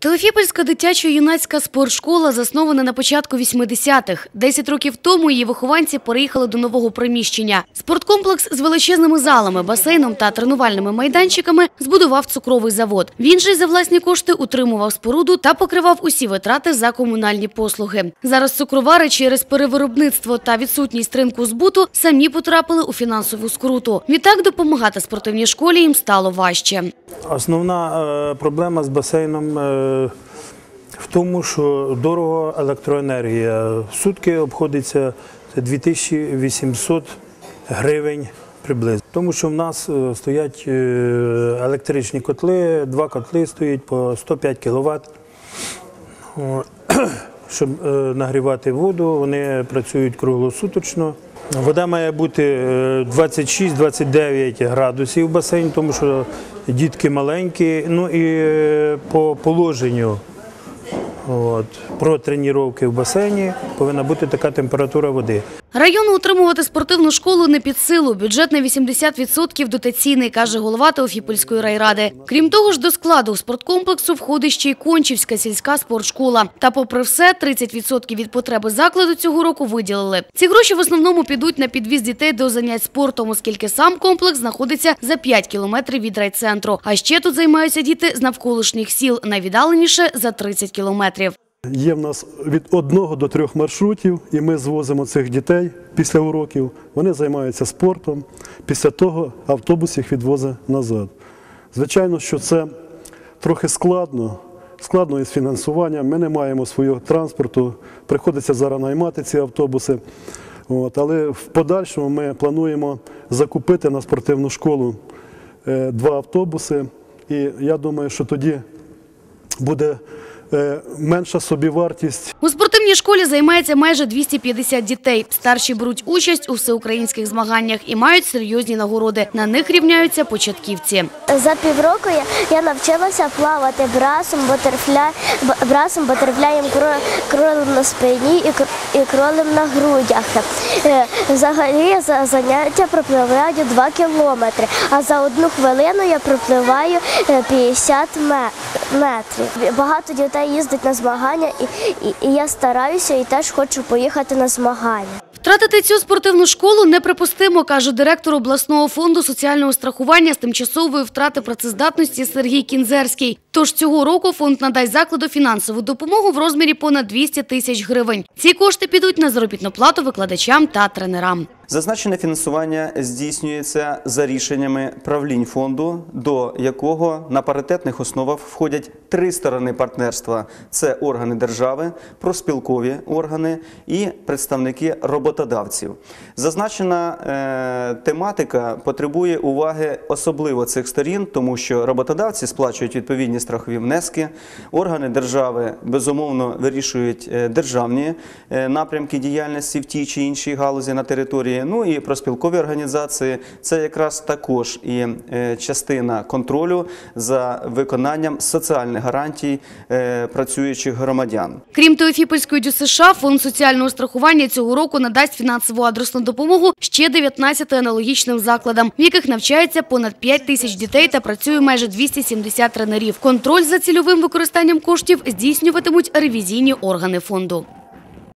Телефіпольська дитячо-юнацька спортшкола заснована на початку 80-х. Десять років тому її вихованці переїхали до нового приміщення. Спорткомплекс з величезними залами, басейном та тренувальними майданчиками збудував цукровий завод. Він же за власні кошти утримував споруду та покривав усі витрати за комунальні послуги. Зараз цукровари через перевиробництво та відсутність ринку збуту самі потрапили у фінансову скруту. Відтак допомагати спортивній школі їм стало важче. Основна е, проблема з басейном е, в тому, що дорого електроенергія. В Сутки обходиться 2800 гривень приблизно. Тому що в нас е, стоять е, електричні котли, два котли стоять по 105 кВт. Щоб е, нагрівати воду, вони працюють круглосуточно. Вода має бути е, 26-29 градусів в басейні, тому що дітки маленькі. Ну і е, по положенню от, про тренування в басейні повинна бути така температура води. Району утримувати спортивну школу не під силу. Бюджет на 80% дотаційний, каже голова Теофіпольської райради. Крім того ж, до складу спорткомплексу входить ще й Кончівська сільська спортшкола. Та попри все, 30% від потреби закладу цього року виділили. Ці гроші в основному підуть на підвіз дітей до занять спортом, оскільки сам комплекс знаходиться за 5 кілометрів від райцентру. А ще тут займаються діти з навколишніх сіл, найвіддаленіше за 30 кілометрів. Є в нас від одного до трьох маршрутів, і ми звозимо цих дітей після уроків. Вони займаються спортом. Після того автобус їх відвозить назад. Звичайно, що це трохи складно. Складно із фінансуванням. Ми не маємо свого транспорту, приходиться зараз наймати ці автобуси. От, але в подальшому ми плануємо закупити на спортивну школу е, два автобуси. І я думаю, що тоді буде менша собівартість У спортивній школі займається майже 250 дітей. Старші беруть участь у всеукраїнських змаганнях і мають серйозні нагороди. На них рівняються початківці. За півроку я, я навчилася плавати брасом, бутерфля, б- брасом, бутерфляєм, кро- кролем на спині і, кр- і кролем на грудях. Е, Взагалі за заняття пропливаю 2 кілометри, а за одну хвилину я пропливаю е, 50 метрів. Багато дітей їздить на змагання, і, і, і я стараюся і теж хочу поїхати на змагання. Втратити цю спортивну школу неприпустимо, каже директор обласного фонду соціального страхування з тимчасової втрати працездатності Сергій Кінзерський. Тож цього року фонд надасть закладу фінансову допомогу в розмірі понад 200 тисяч гривень. Ці кошти підуть на заробітну плату викладачам та тренерам. Зазначене фінансування здійснюється за рішеннями правлінь фонду, до якого на паритетних основах входять три сторони партнерства: це органи держави, проспілкові органи і представники роботодавців. Зазначена е, тематика потребує уваги особливо цих сторін, тому що роботодавці сплачують відповідні страхові внески, органи держави безумовно вирішують е, державні е, напрямки діяльності в тій чи іншій галузі на території. Ну і проспілкові організації це якраз також і е, частина контролю за виконанням соціальних гарантій працюючих громадян. Крім Теофіпольської ДЮСШ, фонд соціального страхування цього року надасть фінансову адресну допомогу ще 19 аналогічним закладам, в яких навчається понад 5 тисяч дітей та працює майже 270 тренерів. Контроль за цільовим використанням коштів здійснюватимуть ревізійні органи фонду.